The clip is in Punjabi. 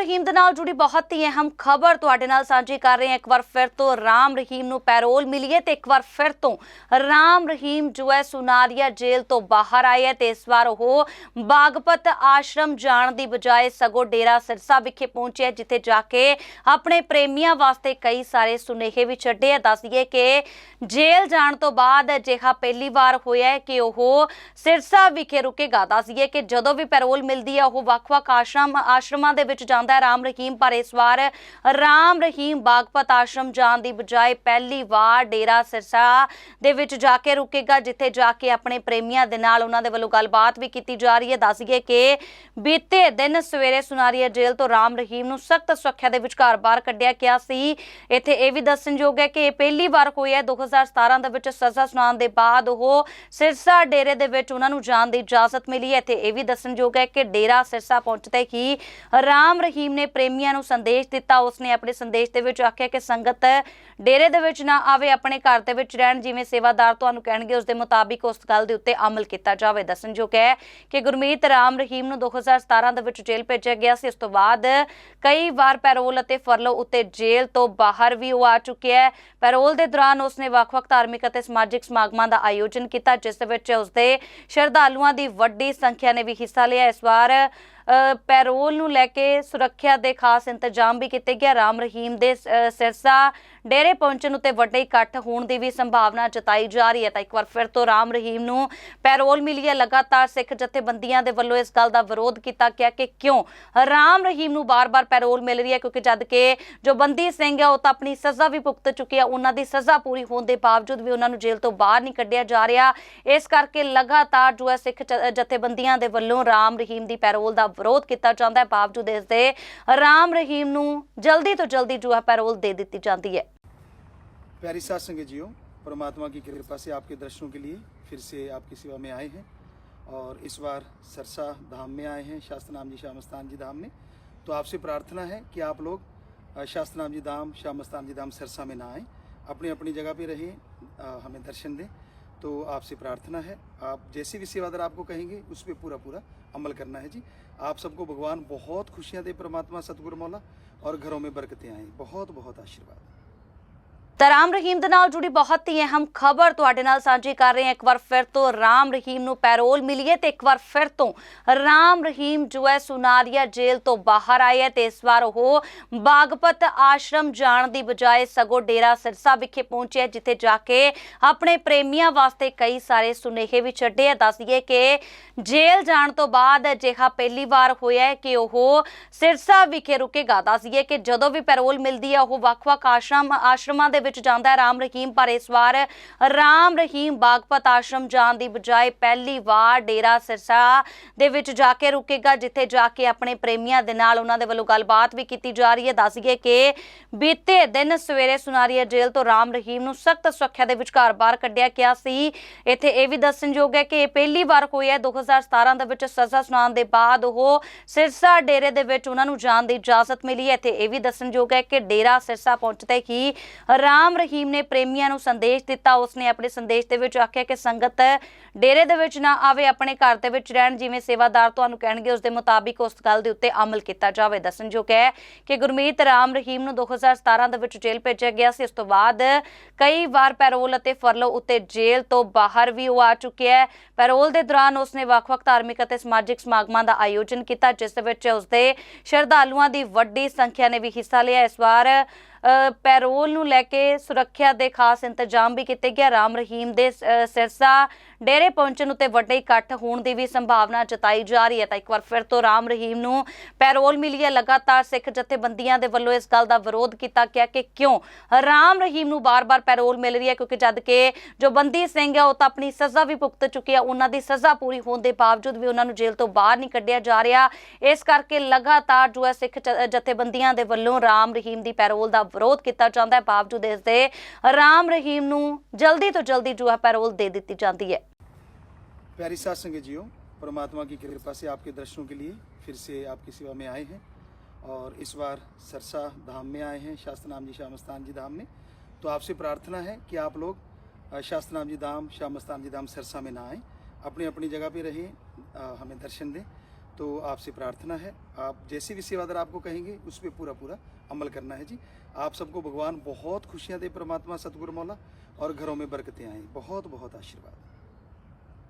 ਰਹੀਮ ਦੇ ਨਾਲ ਜੁੜੀ ਬਹੁਤ ਹੀ ਅਹਿਮ ਖਬਰ ਤੁਹਾਡੇ ਨਾਲ ਸਾਂਝੀ ਕਰ ਰਹੇ ਹਾਂ। ਇੱਕ ਵਾਰ ਫਿਰ ਤੋਂ ਰਾਮ ਰਹੀਮ ਨੂੰ ਪੈਰੋਲ ਮਿਲੀ ਹੈ ਤੇ ਇੱਕ ਵਾਰ ਫਿਰ ਤੋਂ ਰਾਮ ਰਹੀਮ ਜੋ ਹੈ ਸੁਨਾਰੀਆ ਜੇਲ੍ਹ ਤੋਂ ਬਾਹਰ ਆਏ ਹੈ ਤੇ ਇਸ ਵਾਰ ਉਹ ਬਾਗਪਤ ਆਸ਼ਰਮ ਜਾਣ ਦੀ ਬਜਾਏ ਸਗੋ ਡੇਰਾ ਸਿਰਸਾ ਵਿਖੇ ਪਹੁੰਚੇ ਜਿੱਥੇ ਜਾ ਕੇ ਆਪਣੇ ਪ੍ਰੇਮੀਆਂ ਵਾਸਤੇ ਕਈ ਸਾਰੇ ਸੁਨੇਹੇ ਵੀ ਛੱਡੇ ਆ ਦੱਸਈਏ ਕਿ ਜੇਲ੍ਹ ਜਾਣ ਤੋਂ ਬਾਅਦ ਅਜਿਹਾ ਪਹਿਲੀ ਵਾਰ ਹੋਇਆ ਹੈ ਕਿ ਉਹ ਸਿਰਸਾ ਵਿਖੇ ਰੁਕੇਗਾ। ਦੱਸਈਏ ਕਿ ਜਦੋਂ ਵੀ ਪੈਰੋਲ ਮਿਲਦੀ ਹੈ, ਉਹ ਵੱਖ-ਵੱਖ ਆਸ਼ਰਮ ਆਸ਼ਰਮਾਂ ਦੇ ਵਿੱਚ ਜਾਂਦਾ ਹੈ ਰਾਮ ਰਹੀਮ, ਪਰ ਇਸ ਵਾਰ ਰਾਮ ਰਹੀਮ ਬਾਗਪਤ ਆਸ਼ਰਮ ਜਾਣ ਦੀ ਬਜਾਏ ਪਹਿਲੀ ਵਾਰ ਡੇਰਾ ਸਿਰਸਾ ਦੇ ਵਿੱਚ ਜਾ ਕੇ ਰੁਕੇਗਾ, ਜਿੱਥੇ ਜਾ ਕੇ ਆਪਣੇ ਪ੍ਰੇਮੀਆਂ ਦੇ ਨਾਲ ਉਹਨਾਂ ਦੇ ਵੱਲੋਂ ਗੱਲਬਾਤ ਵੀ ਕੀਤੀ ਜਾ ਰਹੀ ਹੈ। ਦੱਸਈਏ ਕਿ ਬੀਤੇ ਦਿਨ ਸਵੇਰੇ ਸੁਨਾਰੀਆ ਜੇਲ੍ਹ ਤੋਂ ਰਾਮ ਰਹੀਮ ਨੂੰ ਸਖਤ ਸੁਰੱਖਿਆ ਦੇ ਵਿਚਕਾਰ ਬਾਹਰ ਕੱਢਿਆ ਗਿਆ ਸੀ। ਇੱਥੇ ਇਹ ਵੀ ਦੱਸਣਯੋਗ ਹੈ ਕਿ ਇਹ ਪਹਿਲੀ ਵਾਰ ਹੋਇਆ ਹੈ। 2017 ਦੇ ਵਿੱਚ ਸਜ਼ਾ ਸੁਣਾਉਣ ਦੇ ਬਾਅਦ ਉਹ ਸਿਰਸਾ ਡੇਰੇ ਦੇ ਵਿੱਚ ਉਹਨਾਂ ਨੂੰ ਜਾਣ ਦੀ ਇਜਾਜ਼ਤ ਮਿਲੀ ਹੈ। ਇੱਥੇ ਇਹ ਵੀ ਦੱਸਣਯੋਗ ਹੈ ਕਿ ਡੇਰਾ ਸਿਰਸਾ ਪਹੁੰਚਦੇ ਹੀ ਰਾਮ ਰਹੀਮ ਨੇ ਪ੍ਰੇਮੀਆਂ ਨੂੰ ਸੰਦੇਸ਼ ਦਿੱਤਾ। ਉਸਨੇ ਆਪਣੇ ਸੰਦੇਸ਼ ਦੇ ਵਿੱਚ ਆਖਿਆ ਕਿ ਸੰਗਤ ਡੇਰੇ ਦੇ ਵਿੱਚ ਨਾ ਆਵੇ, ਆਪਣੇ ਘਰ ਦੇ ਵਿੱਚ ਰਹਿਣ ਜਿਵੇਂ ਸੇਵਾਦਾਰ ਤੁਹਾਨੂੰ ਕਹਿਣਗੇ ਉਸ ਦੇ ਮੁਤਾਬਿਕ ਉਸ ਗੱਲ ਦੇ ਉੱਤੇ ਅਮਲ ਕੀਤਾ ਜਾਵੇ। ਦੱਸਣਯੋਗ ਹੈ ਕਿ ਗੁਰਮੀਤ ਰਾਮ ਰਹੀਮ ਨੂੰ 2017 ਦੇ ਵਿੱਚ ਜੇਲ੍ਹ ਭੇਜਿਆ ਗਿਆ ਸੀ। ਉਸ ਤੋਂ ਬਾਅਦ ਕਈ ਵਾਰ ਪੈਰੋਲ ਅਤੇ ਫਰਲੋ ਉੱਤੇ ਜੇਲ੍ਹ ਤੋਂ ਬਾਹਰ ਵੀ ਉਹ ਆ ਚੁੱਕਿਆ ਹੈ। ਪੈਰੋਲ ਦੇ ਦੌਰਾਨ ਉਸਨੇ ਵੱਖ-ਵੱਖ ਧਾਰਮਿਕ ਅਤੇ ਸਮਾਜਿਕ ਸਮਾਗਮਾਂ ਦਾ ਆਯੋਜਨ ਕੀਤਾ, ਜਿਸ ਵਿੱਚ ਉਸਦੇ ਸ਼ਰਧਾਲੂਆਂ ਦੀ ਵੱਡੀ ਸੰਖਿਆ ਨੇ ਵੀ ਹਿੱਸਾ ਲਿਆ। ਇਸ ਵਾਰ ਪੈਰੋਲ ਨੂੰ ਲੈ ਕੇ ਸੁਰੱਖਿਆ ਦੇ ਖਾਸ ਇੰਤਜ਼ਾਮ ਵੀ ਕੀਤੇ ਗਏ। ਰਾਮ ਰਹੀਮ ਦੇ ਸਿਰਸਾ ਡੇਰੇ ਪਹੁੰਚਣ ਉਤੇ ਵੱਡੇ ਇਕੱਠ ਹੋਣ ਦੀ ਵੀ ਸੰਭਾਵਨਾ ਜਤਾਈ ਜਾ ਰਹੀ ਹੈ। ਤਾਂ ਇੱਕ ਵਾਰ ਫਿਰ ਤੋਂ ਰਾਮ ਰਹੀਮ ਨੂੰ ਪੈਰੋਲ ਮਿਲੀ ਹੈ। ਲਗਾਤਾਰ ਸਿੱਖ ਜਥੇਬੰਦੀਆਂ ਦੇ ਵੱਲੋਂ ਇਸ ਗੱਲ ਦਾ ਵਿਰੋਧ ਕੀਤਾ ਗਿਆ ਕਿ ਕਿਉਂ ਰਾਮ ਰਹੀਮ ਨੂੰ ਬਾਰ-ਬਾਰ ਪੈਰੋਲ ਮਿਲ ਰਹੀ ਹੈ, ਕਿਉਂਕਿ ਜਦ ਕਿ ਜੋ ਬੰਦੀ ਸਿੰਘ ਹੈ, ਉਹ ਤਾਂ ਆਪਣੀ ਸਜ਼ਾ ਵੀ ਭੁਗਤ ਚੁੱਕੇ ਆ ਉਹਨਾਂ ਦੀ ਸਜ਼ਾ ਪੂਰੀ ਹੋਣ ਦੇ ਬਾਵਜੂਦ ਵੀ ਉਹਨਾਂ ਨੂੰ ਜੇਲ੍ਹ ਤੋਂ ਬਾਹਰ ਨਹੀਂ ਕੱਢਿਆ ਜਾ ਰਿਹਾ। ਇਸ ਕਰਕੇ ਲਗਾਤਾਰ ਜੋ ਹੈ ਸਿੱਖ ਜ- ਜਥੇਬੰਦੀਆਂ ਦੇ ਵੱਲੋਂ ਰਾਮ ਰਹੀਮ ਦੀ ਪੈਰੋਲ ਦਾ ਵਿਰੋਧ ਕੀਤਾ ਜਾਂਦਾ ਹੈ ਬਾਵਜੂਦ ਇਸ ਦੇ ਰਾਮ ਰਹੀਮ ਨੂੰ ਜਲਦੀ ਤੋਂ ਜਲਦੀ ਜੋ ਹੈ ਪੈਰੋਲ ਦੇ ਦਿੱਤੀ ਜਾਂਦੀ ਹੈ प्यारी सात संगत जियो परमात्मा की कृपा से आपके दर्शनों के लिए फिर से आपकी सेवा में आए हैं और इस बार सरसा धाम में आए हैं शास्त्र नाम जी श्यामस्तान जी धाम में तो आपसे प्रार्थना है कि आप लोग अ, शास्त्र नाम जी धाम श्यामस्तान जी धाम सरसा में ना आएँ अपनी अपनी जगह पे रहें अ, हमें दर्शन दें तो आपसे प्रार्थना है। आप जैसी भी सेवादार आपको कहेंगे, उस पर पूरा पूरा अमल करना है जी। आप सबको भगवान बहुत खुशियाँ दे परमात्मा, सतगुरु मौला, और घरों में बरकतें आएँ। बहुत बहुत आशीर्वाद। ਤਾਂ ਰਾਮ ਰਹੀਮ ਦੇ ਨਾਲ ਜੁੜੀ ਬਹੁਤ ਹੀ ਅਹਿਮ ਖਬਰ ਤੁਹਾਡੇ ਨਾਲ ਸਾਂਝੀ ਕਰ ਰਹੇ ਹਾਂ। ਇੱਕ ਵਾਰ ਫਿਰ ਤੋਂ ਰਾਮ ਰਹੀਮ ਨੂੰ ਪੈਰੋਲ ਮਿਲੀ ਹੈ ਤੇ ਇੱਕ ਵਾਰ ਫਿਰ ਤੋਂ ਰਾਮ ਰਹੀਮ ਜੋ ਹੈ ਸੁਨਾਰੀਆ ਜੇਲ੍ਹ ਤੋਂ ਬਾਹਰ ਆਏ ਤੇ ਇਸ ਵਾਰ ਉਹ ਬਾਗਪਤ ਆਸ਼ਰਮ ਜਾਣ ਦੀ ਬਜਾਏ ਸਗੋ ਡੇਰਾ ਸਿਰਸਾ ਵਿਖੇ ਪਹੁੰਚਿਆ ਜਿੱਥੇ ਜਾ ਕੇ ਆਪਣੇ ਪ੍ਰੇਮੀਆਂ ਵਾਸਤੇ ਕਈ ਸਾਰੇ ਸੁਨੇਹੇ ਵੀ ਛੱਡੇ ਆ ਦੱਸਈਏ ਕਿ ਜੇਲ੍ਹ ਜਾਣ ਤੋਂ ਬਾਅਦ ਅਜਿਹਾ ਪਹਿਲੀ ਵਾਰ ਹੋਇਆ ਹੈ ਕਿ ਉਹ ਸਿਰਸਾ ਵਿਖੇ ਰੁਕੇਗਾ। ਦੱਸਈਏ ਕਿ ਜਦੋਂ ਵੀ ਪੈਰੋਲ ਮਿਲਦੀ ਹੈ, ਉਹ ਵੱਖ-ਵੱਖ ਆਸ਼ਰਮ ਆਸ਼ਰਮਾਂ ਦੇ ਵਿੱਚ ਜਾਂਦਾ ਹੈ। ਰਾਮ ਰਹੀਮ ਪਰ ਇਸ ਵਾਰ ਰਾਮ ਰਹੀਮ ਬਾਗਪਤ ਆਸ਼ਰਮ ਜਾਣ ਦੀ ਬਜਾਏ ਪਹਿਲੀ ਵਾਰ ਡੇਰਾ ਸਿਰਸਾ ਦੇ ਵਿੱਚ ਜਾ ਕੇ ਰੁਕੇਗਾ, ਜਿੱਥੇ ਜਾ ਕੇ ਆਪਣੇ ਪ੍ਰੇਮੀਆਂ ਦੇ ਨਾਲ ਉਹਨਾਂ ਦੇ ਵੱਲੋਂ ਗੱਲਬਾਤ ਵੀ ਕੀਤੀ ਜਾ ਰਹੀ ਹੈ। ਦੱਸਈਏ ਕਿ ਬੀਤੇ ਦਿਨ ਸਵੇਰੇ ਸੁਨਾਰੀਆ ਜੇਲ੍ਹ ਤੋਂ ਰਾਮ ਰਹੀਮ ਨੂੰ ਸਖਤ ਸੁਰੱਖਿਆ ਦੇ ਵਿਚਕਾਰ ਬਾਹਰ ਕੱਢਿਆ ਗਿਆ ਸੀ। ਇੱਥੇ ਇਹ ਵੀ ਦੱਸਣਯੋਗ ਹੈ ਕਿ ਇਹ ਪਹਿਲੀ ਵਾਰ ਹੋਇਆ ਹੈ। 2017 ਦੇ ਵਿੱਚ ਸਜ਼ਾ ਸੁਣਾਉਣ ਦੇ ਬਾਅਦ ਉਹ ਸਿਰਸਾ ਡੇਰੇ ਦੇ ਵਿੱਚ ਉਹਨਾਂ ਨੂੰ ਜਾਣ ਦੀ ਇਜਾਜ਼ਤ ਮਿਲੀ ਹੈ। ਇੱਥੇ ਇਹ ਵੀ ਦੱਸਣਯੋਗ ਹੈ ਕਿ ਡੇਰਾ ਸਿਰਸਾ ਪਹੁੰਚਦੇ ਹੀ ਰਾਮ ਰਹੀਮ ਨੇ ਪ੍ਰੇਮੀਆਂ ਨੂੰ ਸੰਦੇਸ਼ ਦਿੱਤਾ। ਉਸਨੇ ਆਪਣੇ ਸੰਦੇਸ਼ ਦੇ ਵਿੱਚ ਆਖਿਆ ਕਿ ਸੰਗਤ ਡੇਰੇ ਦੇ ਵਿੱਚ ਨਾ ਆਵੇ, ਆਪਣੇ ਘਰ ਦੇ ਵਿੱਚ ਰਹਿਣ ਜਿਵੇਂ ਸੇਵਾਦਾਰ ਤੁਹਾਨੂੰ ਕਹਿਣਗੇ ਉਸ ਦੇ ਮੁਤਾਬਿਕ ਉਸ ਗੱਲ ਦੇ ਉੱਤੇ ਅਮਲ ਕੀਤਾ ਜਾਵੇ। ਦੱਸਣਯੋਗ ਹੈ ਕਿ ਗੁਰਮੀਤ ਰਾਮ ਰਹੀਮ ਨੂੰ 2017 ਦੇ ਵਿੱਚ ਜੇਲ੍ਹ ਭੇਜਿਆ ਗਿਆ ਸੀ। ਉਸ ਤੋਂ ਬਾਅਦ ਕਈ ਵਾਰ ਪੈਰੋਲ ਅਤੇ ਫਰਲੋ ਉੱਤੇ ਜੇਲ੍ਹ ਤੋਂ ਬਾਹਰ ਵੀ ਉਹ ਆ ਚੁੱਕਿਆ ਹੈ। ਪੈਰੋਲ ਦੇ ਦੌਰਾਨ ਉਸਨੇ ਵੱਖ-ਵੱਖ ਧਾਰਮਿਕ ਅਤੇ ਸਮਾਜਿਕ ਸਮਾਗਮਾਂ ਦਾ ਆਯੋਜਨ ਕੀਤਾ, ਜਿਸ ਵਿੱਚ ਉਸਦੇ ਸ਼ਰਧਾਲੂਆਂ ਦੀ ਵੱਡੀ ਸੰਖਿਆ ਨੇ ਵੀ ਹਿੱਸਾ ਲਿਆ। ਇਸ ਵਾਰ ਪੈਰੋਲ ਨੂੰ ਲੈ ਕੇ ਸੁਰੱਖਿਆ ਦੇ ਖਾਸ ਇੰਤਜ਼ਾਮ ਵੀ ਕੀਤੇ ਗਏ। ਰਾਮ ਰਹੀਮ ਦੇ ਸਿਰਸਾ ਡੇਰੇ ਪਹੁੰਚਣ ਉਤੇ ਵੱਡੇ ਇਕੱਠ ਹੋਣ ਦੀ ਵੀ ਸੰਭਾਵਨਾ ਜਤਾਈ ਜਾ ਰਹੀ ਹੈ। ਤਾਂ ਇੱਕ ਵਾਰ ਫਿਰ ਤੋਂ ਰਾਮ ਰਹੀਮ ਨੂੰ ਪੈਰੋਲ ਮਿਲੀ ਹੈ। ਲਗਾਤਾਰ ਸਿੱਖ ਜਥੇਬੰਦੀਆਂ ਦੇ ਵੱਲੋਂ ਇਸ ਗੱਲ ਦਾ ਵਿਰੋਧ ਕੀਤਾ ਗਿਆ ਕਿ ਕਿਉਂ ਰਾਮ ਰਹੀਮ ਨੂੰ ਬਾਰ-ਬਾਰ ਪੈਰੋਲ ਮਿਲ ਰਹੀ ਹੈ, ਕਿਉਂਕਿ ਜਦ ਕਿ ਜੋ ਬੰਦੀ ਸਿੰਘ ਹੈ, ਉਹ ਤਾਂ ਆਪਣੀ ਸਜ਼ਾ ਵੀ ਭੁਗਤ ਚੁੱਕੇ ਆ ਉਹਨਾਂ ਦੀ ਸਜ਼ਾ ਪੂਰੀ ਹੋਣ ਦੇ ਬਾਵਜੂਦ ਵੀ ਉਹਨਾਂ ਨੂੰ ਜੇਲ੍ਹ ਤੋਂ ਬਾਹਰ ਨਹੀਂ ਕੱਢਿਆ ਜਾ ਰਿਹਾ। ਇਸ ਕਰਕੇ ਲਗਾਤਾਰ ਜੋ ਹੈ ਸਿੱਖ ਜ- ਜਥੇਬੰਦੀਆਂ ਦੇ ਵੱਲੋਂ ਰਾਮ ਰਹੀਮ ਦੀ ਪੈਰੋਲ ਦਾ ਵਿਰੋਧ ਕੀਤਾ ਜਾਂਦਾ ਹੈ ਬਾਵਜੂਦ ਇਸ ਦੇ ਰਾਮ ਰਹੀਮ ਨੂੰ ਜਲਦੀ ਤੋਂ ਜਲਦੀ ਜੋ ਹੈ ਪੈਰੋਲ ਦੇ ਦਿੱਤੀ ਜਾਂਦੀ ਹੈ प्यारी सात संगत जियो परमात्मा की कृपा से आपके दर्शनों के लिए फिर से आपकी सेवा में आए हैं और इस बार सरसा धाम में आए हैं शास्त्र नाम जी श्यामस्तान जी धाम में तो आपसे प्रार्थना है कि आप लोग अ, शास्त्र नाम जी धाम श्यामस्तान जी धाम सरसा में ना आएँ अपनी अपनी जगह पे रहें अ, हमें दर्शन दें तो आपसे प्रार्थना है। आप जैसी भी सेवादार आपको कहेंगे, उस पर पूरा पूरा अमल करना है जी। आप सबको भगवान बहुत खुशियाँ दे परमात्मा, सतगुरु मौला, और घरों में बरकतें आएँ। बहुत बहुत आशीर्वाद।